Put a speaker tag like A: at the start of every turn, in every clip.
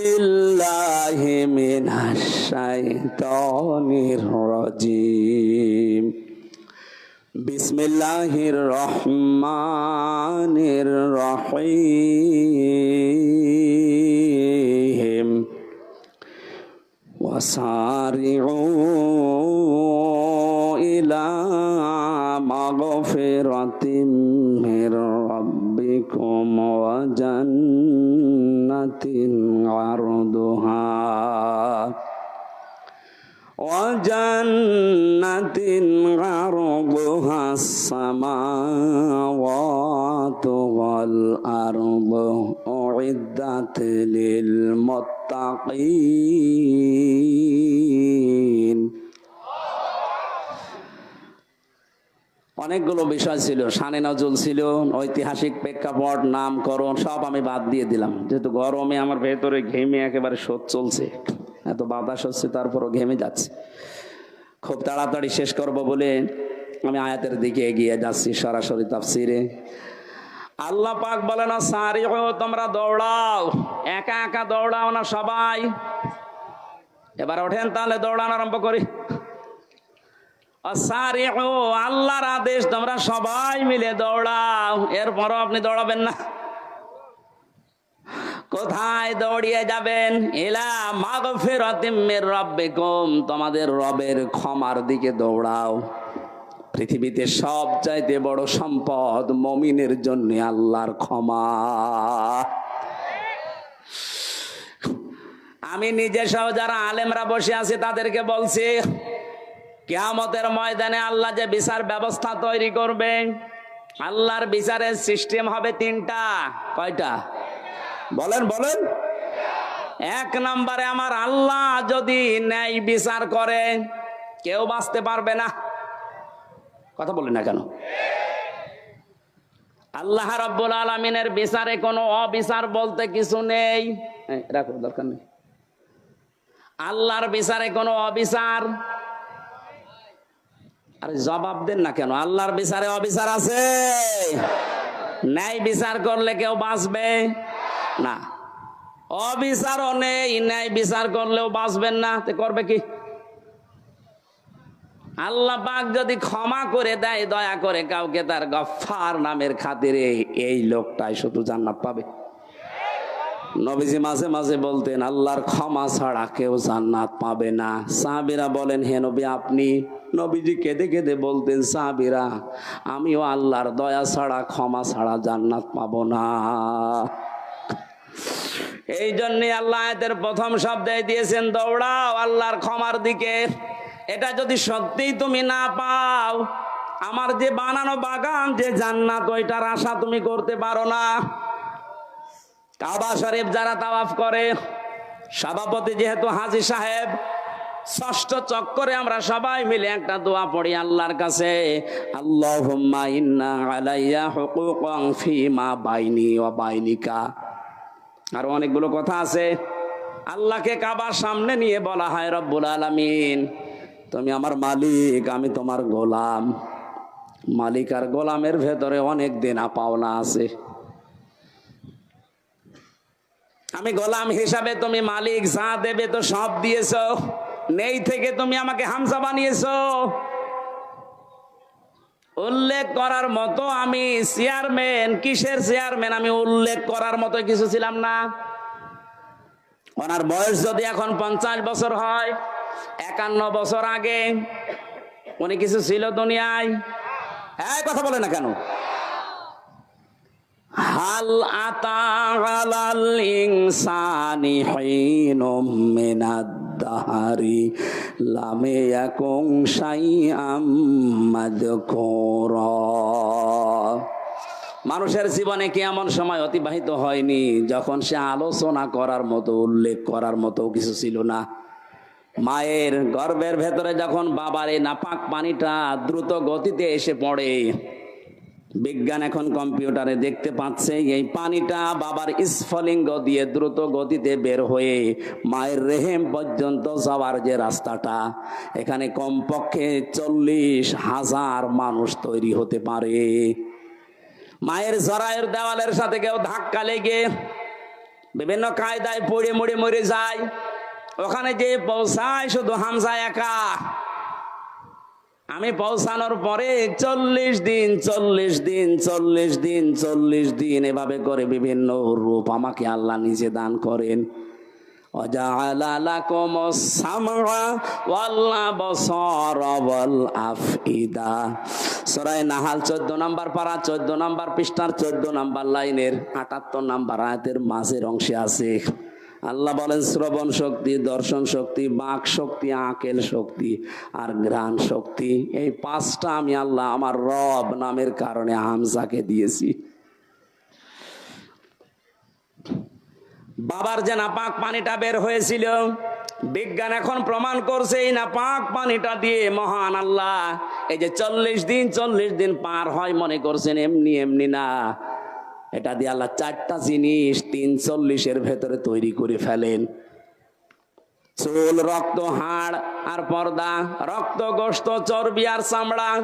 A: بالله من الشيطان الرجيم. بسم الله الرحمن الرحيم. وسارعوا إلى مغفرة عرضها وجنة عرضها السماوات والأرض أعدت للمتقين. অনেকগুলো বিষয় ছিল, শানে নজরুল ছিল, ঐতিহাসিক প্রেক্ষাপট, নামকরণ, সব আমি বাদ দিয়ে দিলাম। যেহেতু গরমে আমার ভেতরে ঘেমে একেবারে শোধ চলছে, এত বাতাস হচ্ছে, তারপরও ঘেমে যাচ্ছে। খুব তাড়াতাড়ি শেষ করব বলে আমি আয়াতের দিকে এগিয়ে যাচ্ছি সরাসরি তাফসিরে। আল্লাহ পাক বলে না সারি তোমরা দৌড়াও। একা একা দৌড়াও না সবাই। এবার ওঠেন তাহলে দৌড়ানো আরম্ভ করি। আল্লাহর আদেশ, তোমরা সবাই মিলে দৌড়াও। এরপরও আপনি দৌড়াবেন না। কোথায় দৌড়িয়ে যাবেন? এলা মাগফিরাতিমের রব্বিকুম, তোমাদের রবের ক্ষমার দিকে দৌড়াও। পৃথিবীতে সব চাইতে বড় সম্পদ মমিনের জন্য আল্লাহর ক্ষমা। আমি নিজে সহ যারা আলেমরা বসে আছে তাদেরকে বলছি কেয়ামতের ময়দানে আল্লাহ যে বিচার ব্যবস্থা তৈরি করবে, আল্লাহর বিচারের সিস্টেম হবে তিনটা। কয়টা? বলেন বলেন। এক নম্বরে আমার আল্লাহ যদি ন্যায় বিচার করে, কেউ বাঁচতে পারবে না। কথা বলি না কেন? আল্লাহ রব্বুল আলমিনের বিচারে কোনো অবিচার বলতে কিছু নেই। রাখো, দরকার নেই। আল্লাহর বিচারে কোনো অবিচার আরে জবাব দেন না কেন? আল্লাহর বিচারে অবিচার আছে। ন্যায় বিচার করলে কেউ বাঁচবে? না। অবিচারও নেই, ন্যায় বিচার করলেও বাঁচবেন না। তে করবে কি? আল্লাহ পাক যদি ক্ষমা করে দেয়, দয়া করে কাউকে তার গফার নামের খাতিরে এই লোকটাই শুধু জান্নাত পাবে। নবীজি মাঝে মাঝে বলতেন, আল্লাহর ক্ষমা ছাড়া কেউ জান্নাত পাবে না। সাহাবিরা বলেন, হে নবী, আপনি নবীজি কেঁদে কেঁদে বলতেন, সাহাবিরা, আমিও আল্লাহর দয়া ছাড়া, ক্ষমা ছাড়া জান্নাত পাব না। এই জন্যে আল্লাহ এদের প্রথম শব্দে দিয়েছেন, দৌড়াও আল্লাহর ক্ষমার দিকে। এটা যদি সত্যিই তুমি না পাও, আমার যে বানানো বাগান, যে জান্নাত, ওইটার আশা তুমি করতে পারো না। কাবা শরীফ যারা তাওয়াফ করে, সভাপতি যেহেতু হাজি সাহেব, ষষ্ঠ চক্করে আমরা সবাই মিলে একটা দোয়া পড়ি আল্লাহর কাছে, আল্লাহুম্মা ইন্না আলাইয়া হুকুকান ফিমা বাইনি ওয়া বাইনিকা। আর অনেকগুলো কথা আছে। আল্লাহকে কাবার সামনে নিয়ে বলা হয়, রব্বুল আলামিন, তুমি আমার মালিক, আমি তোমার গোলাম। মালিক আর গোলামের ভেতরে অনেক দেনা পাওনা আছে। আমি গোলাম হিসাবে তুমি মালিক, যা দেবে তো সব দিয়েছ। নেই থেকে তুমি আমাকে হামসা বানিয়েছ। উল্লেখ করার মতো আমি চেয়ারম্যান, কিসের চেয়ারম্যান? আমি উল্লেখ করার মতো কিছু ছিলাম না। ওনার বয়স যদি এখন পঞ্চাশ বছর হয়, একান্ন বছর আগে, উনি কিছু ছিল দুনিয়ায়। হ্যাঁ কথা বলে না কেন? হাল আতাল ইনসানি হিনুম মিনাদ দাহারি লামে ইয়াকুম শাইআম মাযকুরা। মানুষের জীবনে কি এমন সময় অতিবাহিত হয়নি যখন সে আলোচনা করার মতো, উল্লেখ করার মতো কিছু ছিল না? মায়ের গর্ভের ভেতরে যখন বাবার এই নাপাক পানিটা দ্রুত গতিতে এসে পড়ে বিজ্ঞান এখন কম্পিউটারে দেখতে পাচ্ছে, এই পানিটা বাবার স্ফলিঙ্গ দিয়ে দ্রুত গতিতে বের হয়ে মায়ের রেহেম পর্যন্ত যাওয়ার যে রাস্তাটা, এখানে কমপক্ষে চল্লিশ হাজার মানুষ তৈরি হতে পারে। মায়ের জরায়ের দেওয়ালের সাথে কেউ ধাক্কা লেগে বিভিন্ন কায়দায় পড়ে মরে মরে যায়, ওখানে যে পৌঁছায় শুধু হামজা একা। আমি পৌঁছানোর পরে চল্লিশ দিন চল্লিশ দিন চল্লিশ দিন চল্লিশ দিন এভাবে করে বিভিন্ন রূপ আমাকে আল্লাহ নিজে দান করেন। নাহাল চোদ্দ নাম্বার পাড়া চোদ্দ নাম্বার পৃষ্ঠার চোদ্দ নাম্বার লাইনের আটাত্তর নাম্বার আয়াতের মাঝের অংশে আছে। আল্লাহ বলেন, শ্রবণ শক্তি, দর্শন শক্তি, বাক শক্তি, আকেল শক্তি আর ঘ্রাণ শক্তি। এই পাঁচটা আমি আল্লাহ আমার রব নামের কারণে হামজাকে দিয়েছি। বাবার যে নাপাক পানিটা বের হয়েছিল, বিজ্ঞান এখন প্রমাণ করছে, এই নাপাক পানিটা দিয়ে মহান আল্লাহ এই যে চল্লিশ দিন চল্লিশ দিন পার হয় মনে করছেন, এমনি এমনি না। এটা দিয়ে আল্লাহ চারটা জিনিস তিন চল্লিশের ভেতরে তৈরি করে ফেলেন। চুল, রক্ত, হাড় আর পর্দা, রক্ত গোস্ত চর্বি আর চামড়া।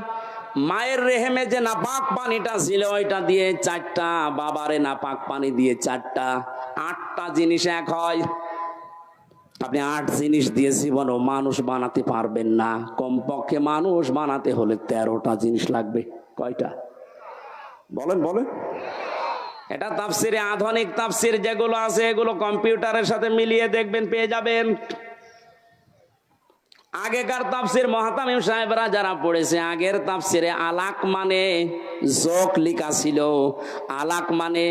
A: মায়ের রেহেমে যে নাপাক পানিটা ছিল, ওইটা দিয়ে চারটা, বাবারে নাপাক পানি দিয়ে চারটা, আটটা জিনিস এক হয়। আপনি আট জিনিস দিয়ে জীবনও মানুষ বানাতে পারবেন না। কমপক্ষে মানুষ বানাতে হলে তেরোটা জিনিস লাগবে। কয়টা? বলেন বলেন। এটা তাফসিরে আধুনিক তাফসির যেগুলো আছে, এগুলো কম্পিউটারের সাথে মিলিয়ে দেখবেন, পেয়ে যাবেন। আগেকার তাফসির মহাতামিম সাহেবরা যারা পড়েছে, আগের তাফসিরে আলাক মানে জোক লিখা ছিল। আলাক মানে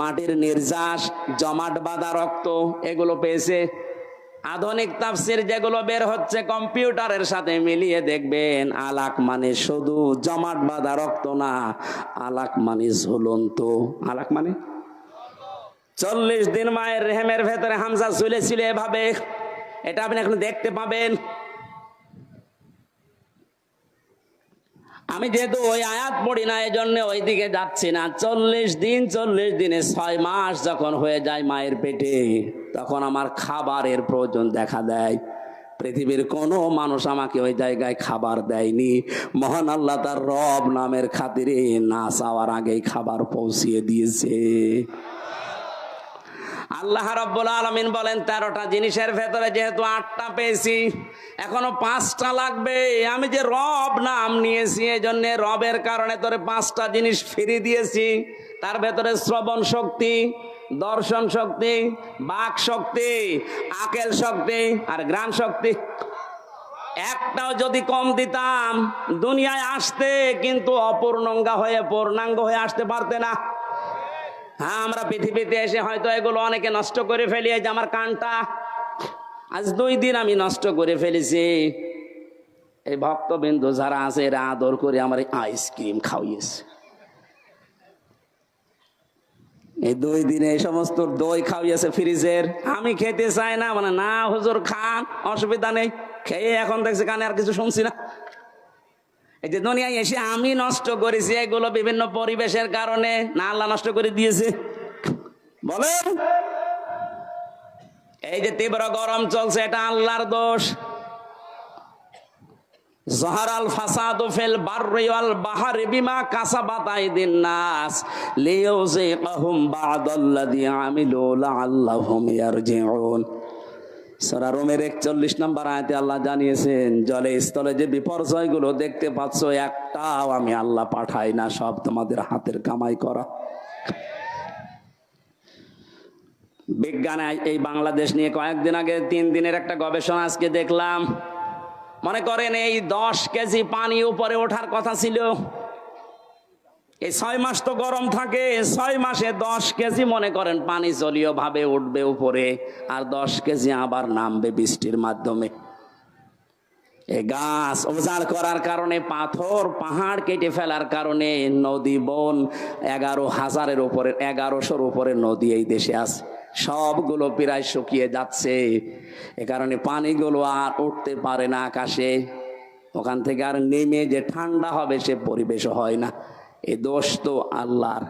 A: মাটির নির্যাস, জমাট বাঁধা রক্ত, এগুলো পেয়েছে। আধুনিক তাফসির যেগুলো বের হচ্ছে কম্পিউটারের সাথে মিলিয়ে দেখবেন, আলাক মানে শুধু জমাট বাঁধা রক্ত না, আলাক মানে ঝুলন্ত। আলাক মানে? চল্লিশ দিন মায়ের রেহেমের ভেতরে হামজা ঝুলেছিল এভাবে। এটা আপনি এখন দেখতে পাবেন। আমি যেহেতু ওই আয়াত পড়ি না এই জন্য ওই দিকে যাচ্ছি না। চল্লিশ দিন, চল্লিশ দিনে ছয় মাস যখন হয়ে যায় মায়ের পেটে। তখন আমার খাবারের প্রয়োজন দেখা দেয়। পৃথিবীর কোনো মানুষ আমাকে ওই জায়গায় খাবার দেয়নি। মহান আল্লাহ তার রব নামের খাতিরে না চাওয়ার আগেই খাবার পৌঁছিয়ে দিয়েছে। আল্লাহ রব্বুল আলমিন বলেন, তেরোটা জিনিসের ভেতরে যেহেতু আটটা পেয়েছি, এখনও পাঁচটা লাগবে। আমি যে রব নাম নিয়েছি এই জন্য রবের কারণে তোরে পাঁচটা জিনিস ফিরে দিয়েছি। তার ভেতরে শ্রবণ শক্তি দর্শন শক্তি, বাক শক্তি, আকেল শক্তি আর গ্রাণ শক্তি। একটাও যদি কম দিতাম, দুনিয়ায় আসতে কিন্তু অপূর্ণাঙ্গা হয়ে, পূর্ণাঙ্গ হয়ে আসতে পারতে না। হ্যাঁ আমরা পৃথিবীতে এসে হয়তো এগুলো অনেকে নষ্ট করে ফেলি যে আমার কানটা। আজ দুই দিন আমি নষ্ট করে ফেলেছি। এই ভক্তবিন্দু যারা আছে, এরা আদর করে আমার আইসক্রিম খাওয়িয়েছে এই দুই দিনে এই সমস্ত দই খাওয়িয়েছে ফ্রিজের। আমি খেতে চাই না মানে না, হুজুর খান, অসুবিধা নেই। খেয়ে এখন দেখছি কানে আর কিছু শুনছি না। এই যে দুনিয়ায় এসে আমি নষ্ট করেছি, এগুলো বিভিন্ন পরিবেশের কারণে না আল্লাহ নষ্ট করে দিয়েছে। বলেন? এই যে তীব্র গরম চলছে, এটা আল্লাহর দোষ। জহারাল ফাসাদু ফিল বাররি ওয়াল বাহরি বিমা কাসাবাত আইদিন নাস লিইউযিকাহুম বা'দাল্লাযী আমিলু লাআল্লাহুম ইয়ারজিউন। সূরা রোমের 41 নম্বর আয়াতে আল্লাহ জানিয়েছেন, জলে স্থলে যে বিপর্যয়গুলো দেখতে পাচ্ছ, একটাও আমি আল্লাহ পাঠাই না, সব তোমাদের হাতের কামাই করা। বিজ্ঞান এই বাংলাদেশ নিয়ে কয়েকদিন আগে, তিন দিনের একটা গবেষণা আজকে দেখলাম। মনে করেন এই দশ কেজি পানি উপরে ওঠার কথা ছিল। এই ছয় মাস তো গরম থাকে ছয় মাসে দশ কেজি মনে করেন পানি জলীয় ভাবে উঠবে উপরে, আর দশ কেজি আবার নামবে বৃষ্টির মাধ্যমে। এই গাছ উজাড় করার কারণে, পাথর, পাহাড় কেটে ফেলার কারণে, নদী, বন, এগারো হাজারের উপরে, এগারোশোর উপরে নদী এই দেশে আছে। সবগুলো প্রায় শুকিয়ে যাচ্ছে। এ কারণে পানিগুলো আর উঠতে পারে না আকাশে। ওখান থেকে আর নেমে যে ঠান্ডা হবে সে পরিবেশ হয় না। এ দোষ তো আল্লাহর।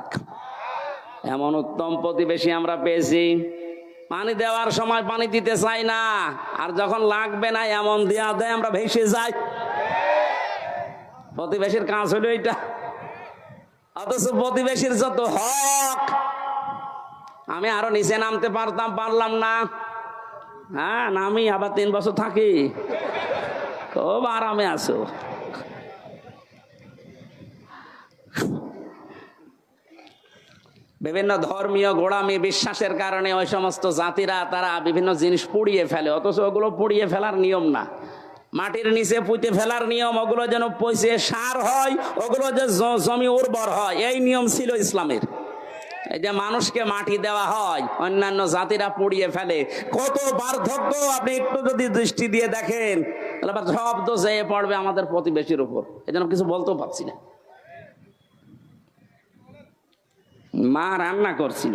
A: এমন উত্তম প্রতিবেশী আমরা পেয়েছি। পানি দেওয়ার সময় পানি দিতে চাই না। আর যখন লাগবে না, এমন দেওয়া দেয় আমরা ভেসে যাই। প্রতিবেশীর কাজ হলো এটা অথচ প্রতিবেশীর যত হক আমি আরও নিচে নামতে পারতাম, পারলাম না। হ্যাঁ নামি, আবার তিন বছর থাকি। খুব আরামে আছো। বিভিন্ন ধর্মীয় গোড়ামি, বিশ্বাসের কারণে ওই সমস্ত জাতিরা তারা বিভিন্ন জিনিস পুড়িয়ে ফেলে, অথচ ওগুলো পুড়িয়ে ফেলার নিয়ম না। মাটির নিচে পুঁতে ফেলার নিয়ম, ওগুলো যেন পয়সে সার হয়, ওগুলো যে জমি উর্বর হয়, এই নিয়ম ছিল ইসলামের। যে মানুষকে মাটি দেওয়া হয়, অন্যান্য জাতিরা পুড়িয়ে ফেলে। কত পার্থক্য আপনি একটু যদি দৃষ্টি দিয়ে দেখেন, তাহলে আবার সব যেয়ে পড়বে আমাদের প্রতিবেশীর উপর। এই জন্য কিছু বলতেও পারছি না। মা রান্না করছিল।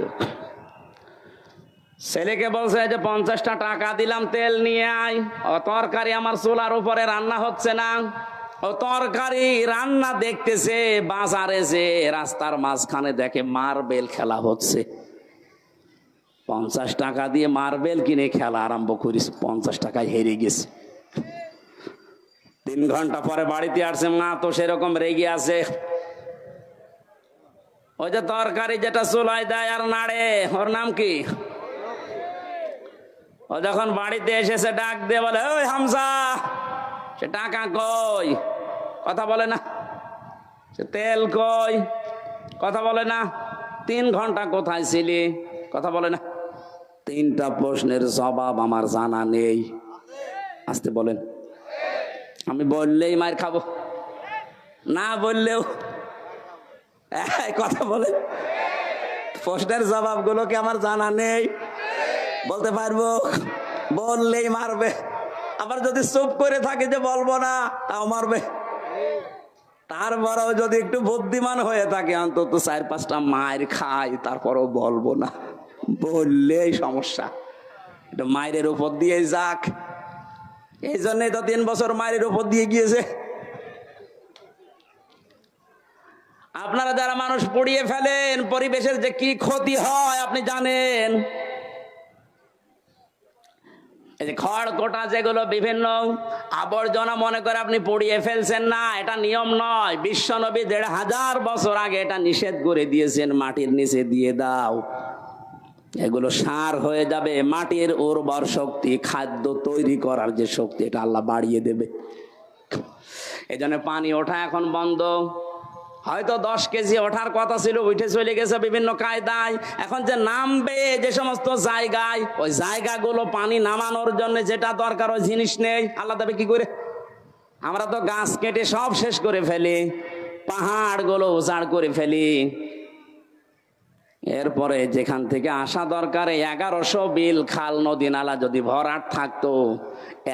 A: ছেলেকে বলছে যে পঞ্চাশটা টাকা দিলাম, তেল নিয়ে আয়। তরকারি আমার চুলার উপরে রান্না হচ্ছে না। তরকারি রান্না দেখতেছে, বাজারে যে রাস্তার মাঝখানে দেখে মার্বেল খেলা হচ্ছে। পঞ্চাশ টাকা দিয়ে মার্বেল কিনে খেলা আরম্ভ করিস, পঞ্চাশ টাকায় হেরে গেছে। তিন ঘণ্টা পরে বাড়িতে আসছে, মা তো সেরকম রেগে আছে। ওই যে তরকারি যেটা চুলায় দেয় আর নাড়ে, ওর নাম কি? ও যখন বাড়িতে এসেছে, ডাক দিয়ে বলে, ওই হামসা সে টাকা কই? কথা বলে না। সে তেল কই? কথা বলে না। তিন ঘণ্টা কোথায় ছিলি? কথা বলে না। তিনটা প্রশ্নের জবাব আমার জানা নেই। আসতে বলেন। আমি বললেই মার খাব। না বললেও। কথা বলে। প্রশ্নের জবাবগুলো কি আমার জানা নেই? বলতে পারব? বললেই মারবে। আবার যদি চুপ করে থাকে যে বলব না, তাও মারবে। তারপরেও যদি একটু বুদ্ধিমান হয়ে থাকে, অন্তত চার পাঁচটা মায়ের খাই, তারপরও বলব না। বললেই সমস্যা। এটা মায়ের উপর দিয়ে যাক। এই জন্যই তো তিন বছর মায়ের উপর দিয়ে গিয়েছে। আপনারা যারা মানুষ পড়িয়ে ফেলেন, পরিবেশের যে কি ক্ষতি হয়, আপনি জানেন। এই যে খড় কোটা যেগুলো বিভিন্ন আবর্জনা, মনে করে আপনি পড়িয়ে ফেলছেন না, এটা নিয়ম নয়। বিশ্বনবী দেড় হাজার বছর আগে এটা নিষেধ করে দিয়েছেন, মাটির নিচে দিয়ে দাও। এগুলো সার হয়ে যাবে, মাটির উর্বর শক্তি, খাদ্য তৈরি করার যে শক্তি, এটা আল্লাহ বাড়িয়ে দেবে। এই জন্য পানি ওঠা এখন বন্ধ। হয়তো দশ কেজি ওঠার কথা ছিল, উঠে চলে গেছে বিভিন্ন কায়দায়। এখন যে নামবে যে সমস্ত জায়গায়, ওই জায়গাগুলো পানি নামানোর জন্য যেটা দরকার, ওই জিনিস নেই। আল্লাহ দেবে কি করে? আমরা তো গাছ কেটে সব শেষ করে ফেলি, পাহাড়গুলো উজাড় করে ফেলি। এরপরে যেখান থেকে আসা দরকার এগারোশো বিল খাল, নদী, নালা যদি ভরাট থাকতো,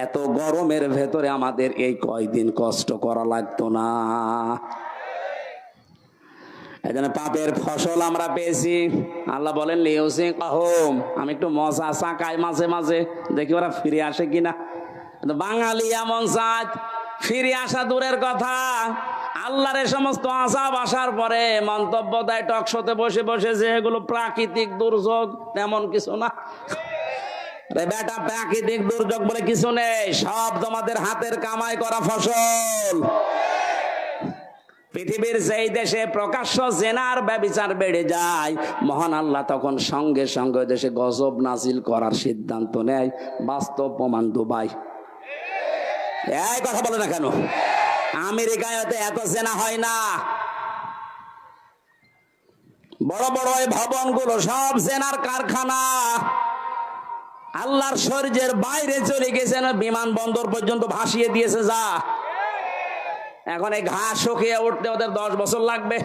A: এত গরমের ভেতরে আমাদের এই কয়দিন কষ্ট করা লাগতো না। এই পাপের ফসল আমরা পেয়েছি। আল্লাহ বলেন লিওসি কাহম। আমি একটু মশা চাকাই মাঝে মাঝে, দেখি ওরা ফিরে আসে কিনা। বাঙালি এমন জাত, ফিরে আসা দূরের কথা। আল্লাহর এ সমস্ত আসাব আসার পরে মন্তব্য দেয়, টকশোতে বসে বসে যে এগুলো প্রাকৃতিক দুর্যোগ, তেমন কিছু না। বেটা, প্রাকৃতিক দুর্যোগ বলে কিছু নেই, সব তোমাদের হাতের কামাই করা ফসল। পৃথিবীর যেই দেশে প্রকাশ্য জেনার ব্যবিচার বেড়ে যায়, মহান আল্লাহ তখন সঙ্গে সঙ্গে দেশে গজব নাজিল করার সিদ্ধান্ত নেয়। বাস্তব প্রমাণ দুবাই। এই কথা বলে না কেন? আমেরিকায় হয়তো এত জেনা হয় না। বড় বড় এই ভবনগুলো সব জেনার কারখানা। আল্লাহর শরীরের বাইরে চলে গেছেন বিমানবন্দর পর্যন্ত ভাসিয়ে দিয়েছে যা। এখন এই ঘাস শুকিয়ে উঠতে ওদের দশ বছর লাগবে।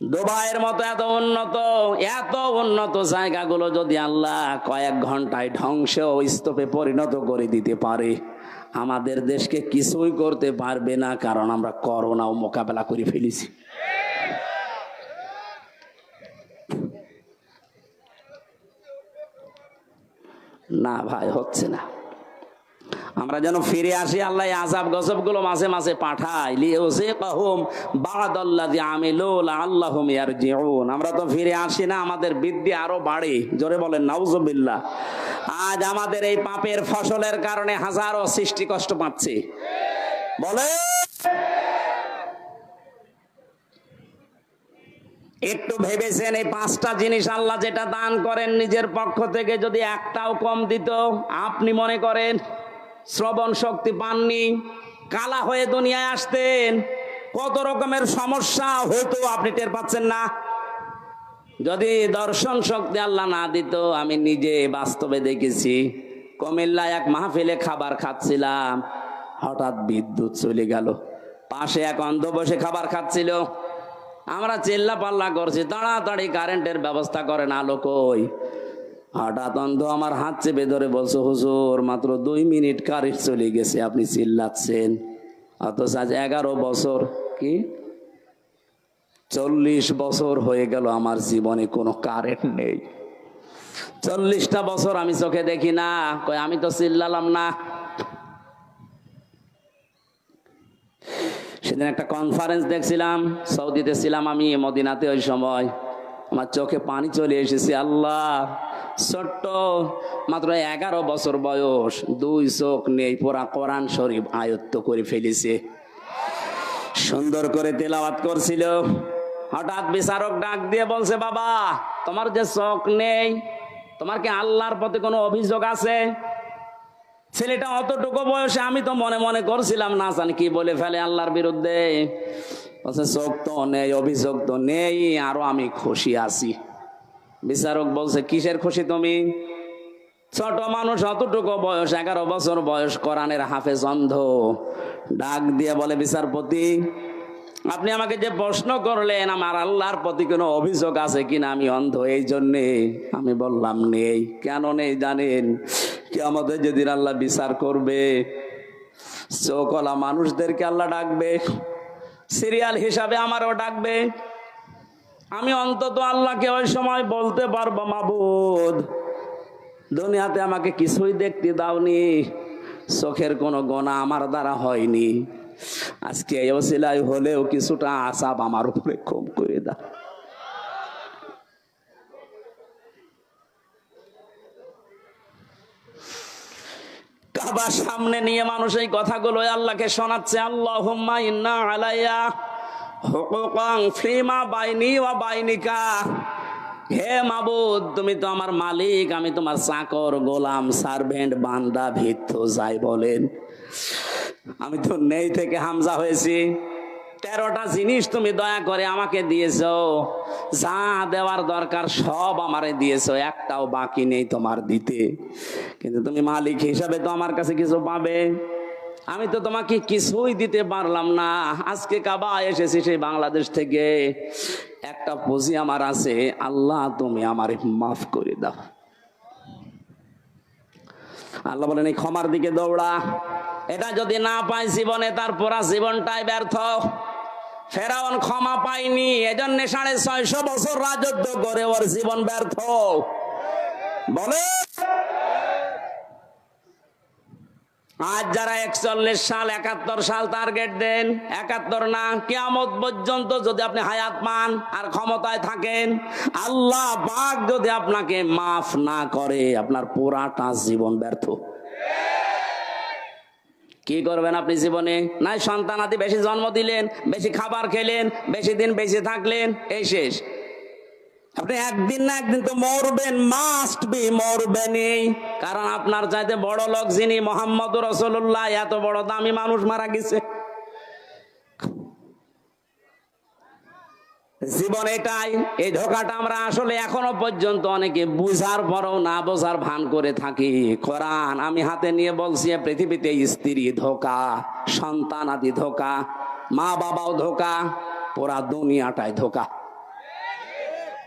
A: দুবাইয়ের মতো এত উন্নত এত উন্নত জায়গাগুলো যদি আল্লাহ কয়েক ঘন্টায় ধ্বংস স্তূপে পরিণত করে দিতে পারে, আমাদের দেশকে কিছুই করতে পারবে না, কারণ আমরা করোনাও মোকাবেলা করে ফেলেছি। না ভাই, হচ্ছে না। আমরা যেন ফিরে আসি আল্লাহ আজাব গজবগুলো মাঝে মাঝে পাঠাই। আমরা তো ফিরে আসি না, আমাদের বৃদ্ধি আরও বাড়ে। জোরে বলেন, নাউজুবিল্লাহ। আজ আমাদের এই পাপের ফসলের কারণে হাজারো সৃষ্টি কষ্ট পাচ্ছে। বলে একটু ভেবেছেন এই পাঁচটা জিনিস আল্লাহ যেটা দান করেন নিজের পক্ষ থেকে যদি একটাও কম দিত, আপনি মনে করেন? শ্রবণ শক্তি পাননি। কালা হয়ে দুনিয়ায় আসতেন। কত রকমের সমস্যা হতো আপনি টের পাচ্ছেন না। যদি দর্শন শক্তি আল্লাহ না দিত, আমি নিজে বাস্তবে দেখেছি। কুমিল্লায় এক মাহফিলে খাবার খাচ্ছিলাম। হঠাৎ বিদ্যুৎ চলে গেল। পাশে এক অন্ধ বসে খাবার খাচ্ছিল। আমরা চিল্লা পাল্লা করছি, তাড়াতাড়ি কারেন্টের ব্যবস্থা করেন আলো কই? হঠাৎ অন্ধ আমার হাত চেপে ধরে বলছো, হুজুর, মাত্র দুই মিনিট কারেন্ট চলে গেছে, আপনি চিল্লাচ্ছেন। অথচ আজ এগারো বছর, কি? চল্লিশ বছর হয়ে গেল আমার জীবনে কোনো কারেন্ট নেই। চল্লিশটা বছর আমি চোখে দেখি না কই আমি তো চিল্লালাম না। সেদিন একটা কনফারেন্স দেখছিলাম, সৌদিতে ছিলাম আমি মদিনাতে ওই সময়। আমার চোখে পানি চলে এসেছে, আল্লাহ। ছোট্ট, মাত্র এগারো বছর বয়স, দুই চোখ নেই, পুরা কোরআন শরীফ আয়ত্ত করে ফেলেছে। সুন্দর করে তেলাওয়াত করছিল। হঠাৎ বিচারক ডাক দিয়ে বলছে, বাবা, তোমার যে চোখ নেই, তোমার কি আল্লাহর প্রতি কোনো অভিযোগ আছে? ছেলেটা অতটুকু বয়সে আমি তো মনে মনে করছিলাম, না জানি কি বলে ফেলে আল্লাহর বিরুদ্ধে। চোখ তো নেই, অভিযোগ তো নেই, আরও আমি খুশি আছি। বিচারক বলছে, কিসের খুশি তুমি? ছোট মানুষ অতটুকু বয়স, এগারো বছর বয়স, কোরআনের হাফেজ অন্ধ। ডাক দিয়ে বলে, বিচারপতি, আপনি আমাকে যে প্রশ্ন করলেন, আমার আল্লাহর প্রতি কোনো অভিযোগ আছে কিনা আমি অন্ধ, এই জন্যে আমি বললাম, নেই। কেন নেই জানেন? কি আমাদের যেদিন আল্লাহ বিচার করবে চোখলা মানুষদেরকে আল্লাহ ডাকবে, সিরিয়াল হিসাবে আমারও ডাকবে। আমি অন্তত আল্লাহকে ওই সময় বলতে পারব, মাবুদ। দুনিয়াতে আমাকে কিছুই দেখতে দাওনি। চোখের কোনো গোনা আমার দ্বারা হয়নি। আজকে এই অসিলাই হলেও কিছুটা আসাব আমার উপরে কম করে কাবা সামনে নিয়ে মানুষ এই কথাগুলো আল্লাহকে শোনাচ্ছে আল্লাহ ইন্না আলাইয়া। হুকুকাং ফিমা বাইনি ওয়া বাইনিকা। হে মাবুদ, তুমি তো আমার মালিক, আমি তোমার চাকর, গোলাম, সার্ভেন্ট, বান্দা ভিত্ত যাই বলেন। আমি তো নেই থেকে হামজা হয়েছি। তেরোটা জিনিস তুমি দয়া করে আমাকে দিয়েছ। যা দেওয়ার দরকার সব আমারে দিয়েছ, একটাও বাকি নেই তোমার দিতে। কিন্তু তুমি মালিক হিসাবে তো আমার কাছে কিছু পাবে। আমি তো তোমাকে কিছুই দিতে পারলাম না। আজকে কাবা এসেছি সেই বাংলাদেশ থেকে। একটা পুঁজি আমার আছে। আল্লাহ, তুমি আমার মাফ করে দাও। আল্লাহ বলেন, এই ক্ষমার দিকে দৌড়া। এটা যদি না পাই জীবনে, তার পুরা জীবনটাই ব্যর্থ। ফেরাউন ক্ষমা পাইনি এজন্য সাড়ে ছয়শো বছর রাজত্ব করে ওর জীবন ব্যর্থ। বলে আজ যারা একচল্লিশ সাল, একাত্তর সাল টার্গেট দেন, একাত্তর না, কিয়ামত পর্যন্ত যদি আপনি হায়াত পান আর ক্ষমতায় থাকেন, আল্লাহ বাঘ যদি আপনাকে মাফ না করে, আপনার পুরাটা জীবন ব্যর্থ। কি করবেন আপনি জীবনে? নাই সন্তান আদি বেশি জন্ম দিলেন, বেশি খাবার খেলেন, বেশি দিন বেশি থাকলেন, এই শেষ। আপনি একদিন না একদিন তো মরবেন মাস্ট বি মরবেনই। কারণ আপনার চাইতে বড় লোক যিনি মোহাম্মদ রসুল্লাহ এত বড় দামি মানুষ মারা গেছে। জীবন এটাই, এই ধোকাটা আমরা আসলে এখনও পর্যন্ত অনেকে বুঝার পরও না বোঝার ভান করে থাকি। কোরআন আমি হাতে নিয়ে বলছি পৃথিবীতে স্ত্রী ধোকা, সন্তান আদি ধোকা মা বাবাও ধোকা, পুরা দুনিয়াটাই ধোকা।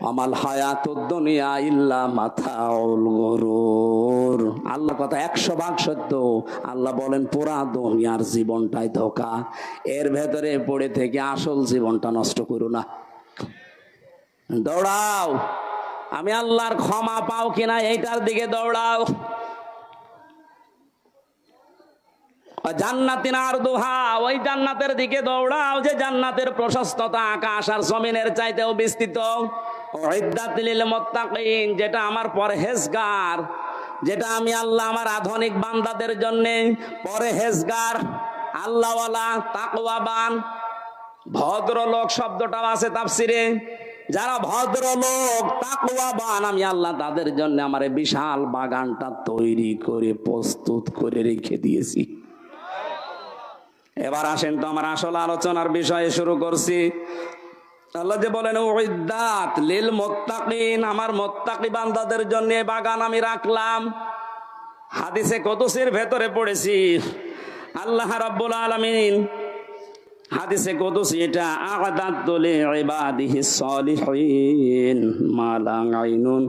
A: আমাল হায়াত দুনিয়া ইল্লা মাথাউল গরুর। আল্লাহ কথা একশো ভাগ সত্য। আল্লাহ বলেন, পুরা দুনিয়ার জীবনটাই ধোকা। এর ভেতরে পড়ে থেকে আসল জীবনটা নষ্ট করো না। দৌড়াও। আমি আল্লাহর ক্ষমা পাও কিনা এইটার দিকে দৌড়াও। জান্নাতিন আর দোহা, ওই জান্নাতের দিকে দৌড়াও যে জান্নাতের প্রশস্ততা আকাশ আর জমিনের চাইতেও বিস্তৃত। যেটা আমার পরহেজগার, যেটা আমি আল্লাহ আমার আধুনিক বান্দাদের জন্য পরহেজগার, আল্লাহওয়ালা, তাকওয়াবান, ভদ্রলোক শব্দটাও আছে তাফসিরে। যারা ভদ্রলোক, তাকওয়াবান, আমি আল্লাহ তাদের জন্য আমার বিশাল বাগানটা তৈরি করে, প্রস্তুত করে রেখে দিয়েছি। এবার আসেন তো আমার আসল আলোচনার বিষয়ে শুরু করছি। আল্লাহ যে বলেন, উইদ্দাত, লিল মোত্তাকিন, আমার মোত্তাকি বান্দাদের জন্য বাগান আমি রাখলাম। হাদিসে কদসের ভেতরে পড়েছি, আল্লাহ রাব্বুল আলামিন হাদিসে কদসি, এটা আগাদাত লি ইবাদিহি সালিহিন, মা লা আইনুন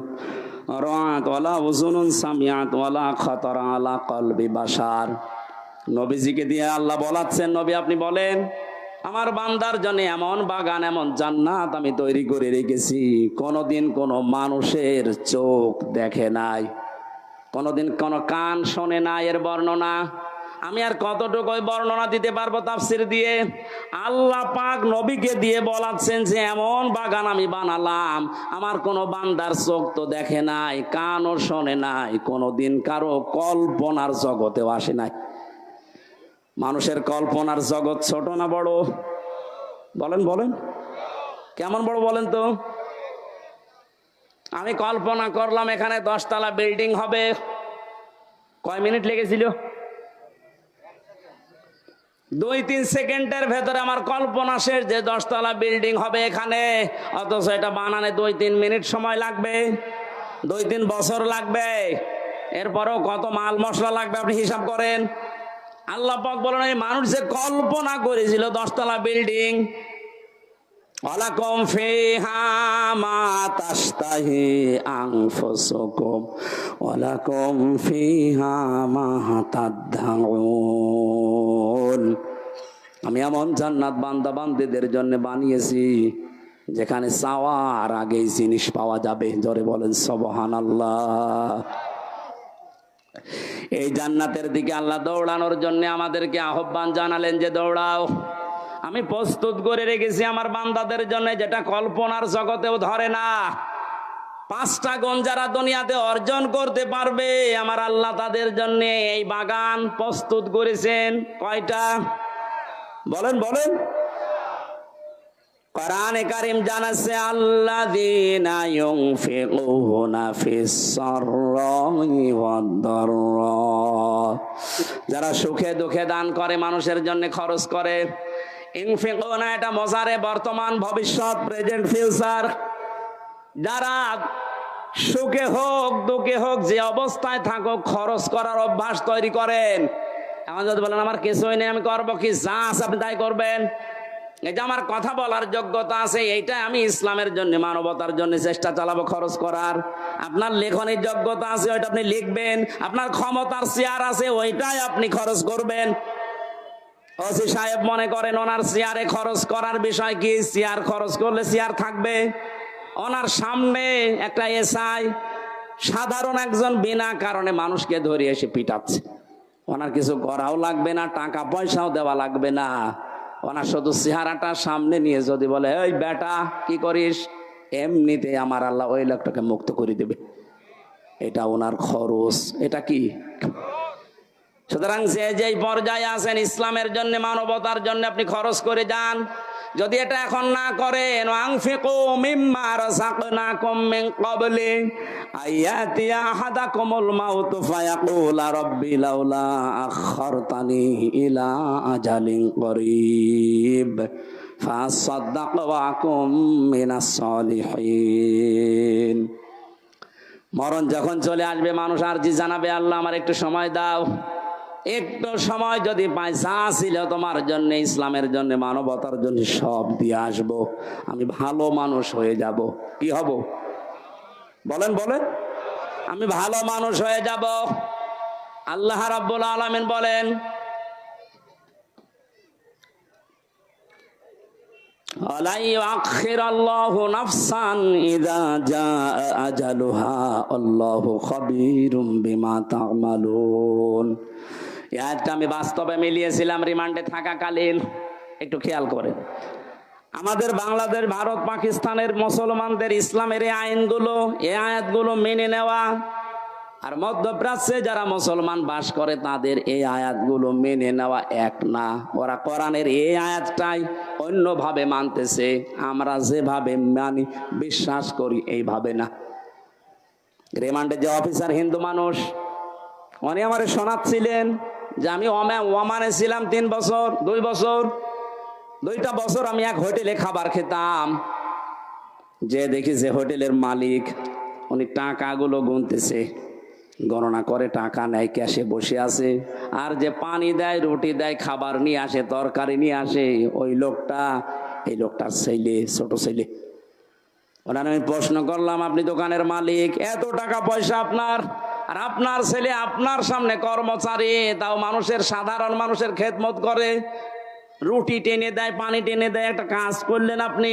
A: রাআত ওয়ালা উযুনুন সামিআত ওয়ালা খাতারা আলা কলবি বাশার। নবীজিকে দিয়ে আল্লাহ বলাচ্ছেন, নবী আপনি বলেন আমার বান্দার জন্য এমন বাগান, এমন জান্নাত আমি তৈরি করে রেখেছি। কোনোদিন কোনো মানুষের চোখ দেখে নাই। কোনোদিন কোনো কান শোনে না এর বর্ণনা। আমি আর কতটুকু বর্ণনা দিতে পারব তাফসির দিয়ে? আল্লাহ পাক নবীকে দিয়ে বলাচ্ছেন যে, এমন বাগান আমি বানালাম, আমার কোনো বান্দার চোখ তো দেখে নাই, কানও শোনে নাই, কোনোদিন কারও কল্পনার জগতেও আসে নাই। মানুষের কল্পনার জগৎ ছোট না বড়? বলেন বলেন। কেমন বড় বলেন তো? আমি কল্পনা করলাম এখানে দশতলা বিল্ডিং হবে। কয় মিনিট লেগেছিল? দুই তিন সেকেন্ডের ভেতরে আমার কল্পনা শেষ যে দশতলা বিল্ডিং হবে এখানে। অথচ এটা বানানে দুই তিন মিনিট সময় লাগবে। দুই তিন বছর লাগবে। এরপরেও কত মাল মশলা লাগবে আপনি হিসাব করেন। আল্লাহ পাক বলেন, এই মানুষ যে কল্পনা করেছিল দশতলা বিল্ডিং আমি এমন জান্নাত বান্দা বান্দিদের জন্য বানিয়েছি, যেখানে চাওয়ার আগেই জিনিস পাওয়া যাবে। জোরে বলেন, সুবহানাল্লাহ। এই জান্নাতের দিকে আল্লাহ দৌড়ানোর জন্য আমাদেরকে আহ্বান জানালেন যে দৌড়াও। আমি প্রস্তুত করে রেখেছি আমার বান্দাদের জন্য যেটা কল্পনার জগতেও ধরে না। পাঁচটা গুণ যারা দুনিয়াতে অর্জন করতে পারবে, আমার আল্লাহ তাদের জন্য এই বাগান প্রস্তুত করেছেন। কয়টা? বলেন বলেন। কোরআনে কারিম জানাচ্ছে, আল্লাযীনা ইউনফিকুনা ফিস সাররাই ওয়াদ দাররা যারা সুখে দুঃখে দান করে, মানুষের জন্য খরচ করে। ইনফিকুনা এটা মজারে বর্তমান ভবিষ্যৎ, প্রেজেন্ট ফিউচার। যারা সুখে হোক, দুঃখে হোক, যে অবস্থায় থাকুক, খরচ করার অভ্যাস তৈরি করেন। এখন যদি বলেন, আমার কিছুই নেই, আমি করব কি? যা আছে আপনি তাই করবেন। যে আমার কথা বলার যোগ্যতা আছে, এইটা আমি ইসলামের জন্য, মানবতার জন্য চেষ্টা চালাবো খরচ করার। আপনার লেখনের যোগ্যতা আছে, ওইটা আপনি লিখবেন। আপনার ক্ষমতার চেয়ার আছে, ওইটাই আপনি খরচ করবেন। ওসি সাহেব মনে করেন, ওনার চেয়ারে খরচ করার বিষয় কি? চেয়ার খরচ করলে চেয়ার থাকবে। ওনার সামনে একটা এসআই, সাধারণ একজন বিনা কারণে মানুষকে ধরে এসে পিটাচ্ছে। ওনার কিছু করাও লাগবে না, টাকা পয়সাও দেওয়া লাগবে না। ওনার শুধু চেহারাটা সামনে নিয়ে যদি বলে ওই বেটা, কি করিস? এমনিতে আমার আল্লাহ ওই লোকটাকে মুক্ত করে দেবে। এটা ওনার খরচ। এটা কি? সুতরাং যে যেই পর্যায়ে আছেন ইসলামের জন্য, মানবতার জন্য আপনি খরচ করে যান। যদি এটা এখন না করেন আনফিকু মিম্মা রাযাকনাকুম মিন ক্বাবলি আয়াতিয়া আহাদাকুমুল মাউত ফায়াকুলা রাব্বি লাউলা আখারতানি ইলা আজালিন করিব, ফাসাদ্দাক ওয়া আকুম মিনাস সালিহিন। মরণ যখন চলে আসবে, মানুষ আর জি জানাবে, আল্লাহ আমার একটু সময় দাও। একটু সময় যদি পয়সা ছিল তোমার জন্য, ইসলামের জন্য, মানবতার জন্য, সব দিয়ে আসব। আমি ভালো মানুষ হয়ে যাব। কি হব? বলেন বলেন। আমি ভালো মানুষ হয়ে যাব। আল্লাহ রাব্বুল আলামিন বলেন আল্লাহ এই আমি বাস্তবে মিলিয়েছিলাম রিমান্ডে থাকাকালীন। একটু খেয়াল করে। আমাদের বাংলাদেশ, ভারত, পাকিস্তানের মুসলমানদের ইসলামের এই আইনগুলো এ আয়াতগুলো মেনে নেওয়া, আর মধ্যপ্রাচ্যে যারা মুসলমান বাস করে, তাদের এই আয়াতগুলো মেনে নেওয়া এক না। ওরা কোরআনের এই আয়াতটাই অন্যভাবে মানতেছে। আমরা যেভাবে মানি, বিশ্বাস করি, এইভাবে না। রেমান্ডে যে অফিসার হিন্দু মানুষ, উনি আমার শোনাচ্ছিলেন যে আমি ওমা- ওমানে ছিলাম তিন বছর, দুই বছর। দুইটা বছর আমি এক হোটেলে খাবার খেতাম। যে দেখি যে হোটেলের মালিক, উনি টাকাগুলো গুনতেছে। গণনা করে টাকা নেয়, ক্যাশে বসে আছে। আর যে পানি দেয়, রুটি দেয়, খাবার নিয়ে আসে, তরকারি নিয়ে আসে, ওই লোকটা, এই লোকটার ছেলে, ছোট ছেলে। ওনার আমি প্রশ্ন করলাম, আপনি দোকানের মালিক, এত টাকা পয়সা আপনার? আর আপনার ছেলে আপনার সামনে কর্মচারী, তাও মানুষের সাধারণ মানুষের খেদমত করে। রুটি টেনে দেয়, পানি টেনে দেয়, একটা কাজ করলেন আপনি।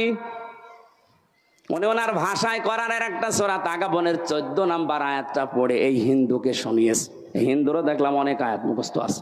A: মনে ওনার ভাষায় করার একটা সোরা, তাগাবনের চোদ্দ নাম্বার আয়াতটা পড়ে এই হিন্দুকে শুনিয়েছে। হিন্দুরও দেখলাম অনেক আয়াত মুখস্থ আছে।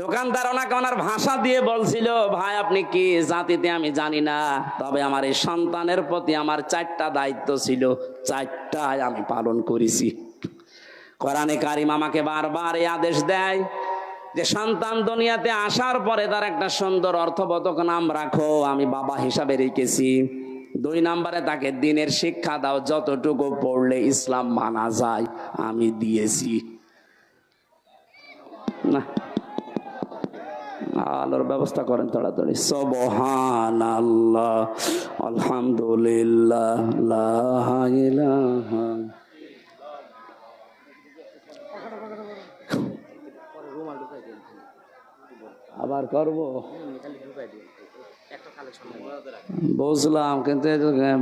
A: দোকানদার ওনাকে ওনার ভাষা দিয়ে বলছিল, ভাই, আপনি কি জাতিতে আমি জানি না, তবে আমার এই সন্তানের প্রতি আমার চারটা দায়িত্ব ছিল চারটায় আমি পালন করেছি। কোরআনে কারিম আমাকে বারবার এই আদেশ দেয় যে, সন্তান দুনিয়াতে আসার পরে তার একটা সুন্দর অর্থবোধক নাম রাখো, আমি বাবা হিসাবে রেখেছি। দুই নম্বরে তাকে দিনের শিক্ষা দাও, যতটুকু পড়লে ইসলাম মানা যায়, আমি দিয়েছি। না। আলোর ব্যবস্থা করেন তাড়াতাড়ি। সবহান আল্লাহ আলহামদুলিল্লাহ আবার করব? বুঝলাম, কিন্তু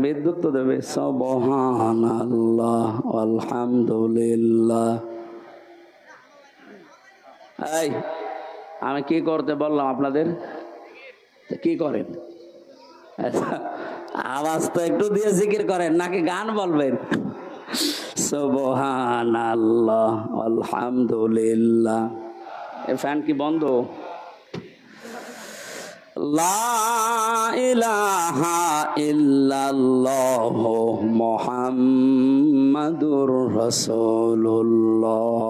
A: বিদ্যুৎ তো দেবে। সবহান আল্লাহ আলহামদুলিল্লাহ। এই আমি কি করতে বললাম আপনাদের? কি করেন? আওয়াজ তো একটু দিয়ে জিকির করেন, নাকি গান বলবেন? সুবহান আল্লাহ আলহামদুলিল্লাহ। এ ফ্যান কি বন্ধ? ইলাহা ইল্লাল্লাহ মুহাম্মাদুর রাসূলুল্লাহ।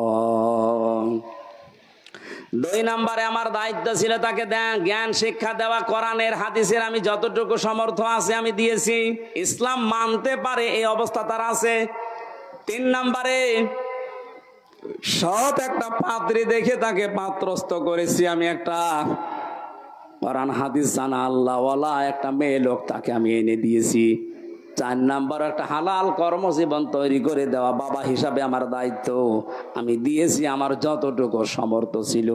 A: দুই নম্বরে আমার দায়িত্ব ছিল তাকে জ্ঞান, শিক্ষা দেওয়া, কোরআনের, হাদিসের আমি যতটুকু সমর্থ আছে আমি দিয়েছি। ইসলাম মানতে পারে এই অবস্থা তার আছে। তিন নম্বরে, সৎ একটা পাত্রী দেখে তাকে পাত্রস্থ করেছি আমি একটা কোরআন, হাদিস জানা আল্লাহওয়ালা একটা মেয়ে লোক তাকে আমি এনে দিয়েছি। চার নাম্বার একটা হালাল কর্মজীবন তৈরি করে দেওয়া বাবা হিসাবে আমার দায়িত্ব। আমি দিয়েছি, আমার যতটুকু সমর্থ ছিল।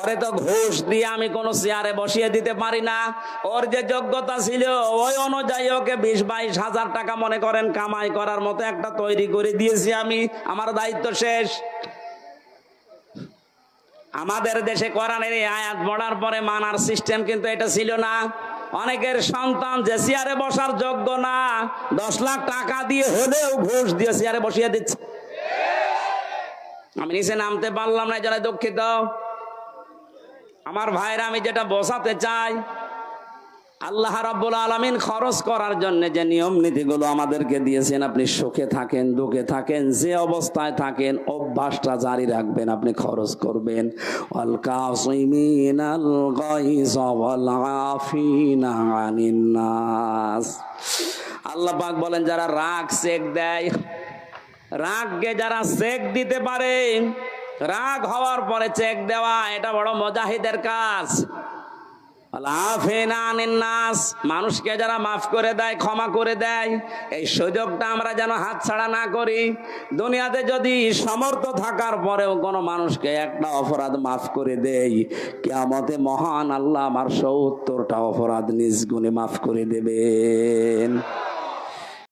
A: ওরে তো ঘুষ দিয়ে আমি কোনো চেয়ারে বসিয়ে দিতে পারি না। ওর যে যোগ্যতা ছিল, ওই অনুযায়ী ওকে বিশ, বাইশ হাজার টাকা মনে করেন কামাই করার মতো একটা তৈরি করে দিয়েছি আমি। আমার দায়িত্ব শেষ। আমাদের দেশে কোরআনের আয়াত পড়ার পরে মানার সিস্টেম কিন্তু এটা ছিল না। অনেকের সন্তান যে চেয়ারে বসার যোগ্য না, দশ লাখ টাকা দিয়ে হলেও ঘুষ দিয়ে চেয়ারে বসিয়ে দিচ্ছে। আমি নিচে নামতে পারলাম না জানাই দুঃখিত। আমার ভাইরা আমি যেটা বসাতে চাই আল্লাহ রাব্বুল আলামিন খরচ করার জন্য যে নিয়ম নীতিগুলো আমাদেরকে দিয়েছেন, আপনি সুখে থাকেন, দুঃখে থাকেন, যে অবস্থায় থাকেন, অভ্যাসটা জারি রাখবেন, আপনি খরচ করবেন। নাস। আল্লাহ পাক বলেন, যারা রাগ চেক দেয়, রাগকে যারা চেক দিতে পারে, রাগ হওয়ার পরে চেক দেওয়া, এটা বড় মজাহিদের কাজ। মানুষকে যারা মাফ করে দেয়, ক্ষমা করে দেয়, এই সুযোগটা আমরা যেন হাত ছাড়া না করি। দুনিয়াতে যদি সমর্থ থাকার পরেও কোনো মানুষকে একটা অপরাধ মাফ করে দেই কেমতে মহান আল্লাহ আমার সত্তরটা অপরাধ নিজ গুণে মাফ করে দেবেন।